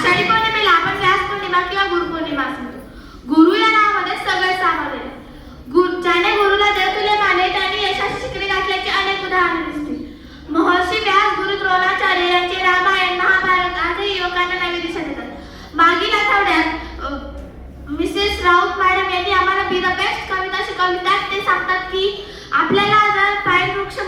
पौर्णिमेला आपण व्यास पौर्णिमा किंवा गुरु पौर्णिमा असं म्हणतो गुरु या नावामध्ये सगळे सामान आहे. गुरु ज्याने गुरुला देवतुल्य मानले त्याने यशाची शिकरी घातल्याचे अनेक उदाहरण दिसतील. महर्षी व्यास गुरु द्रोणाचार्य यांचे रामायण महाभारत आजही युवकांना नवी दिशा देतात. मागील आठवड्यात मिसेस राऊत मॅडम यांनी आम्हाला बी द बेस्ट कविता शिकवली. त्यात ते सांगतात की आपल्याला जर पाय वृक्ष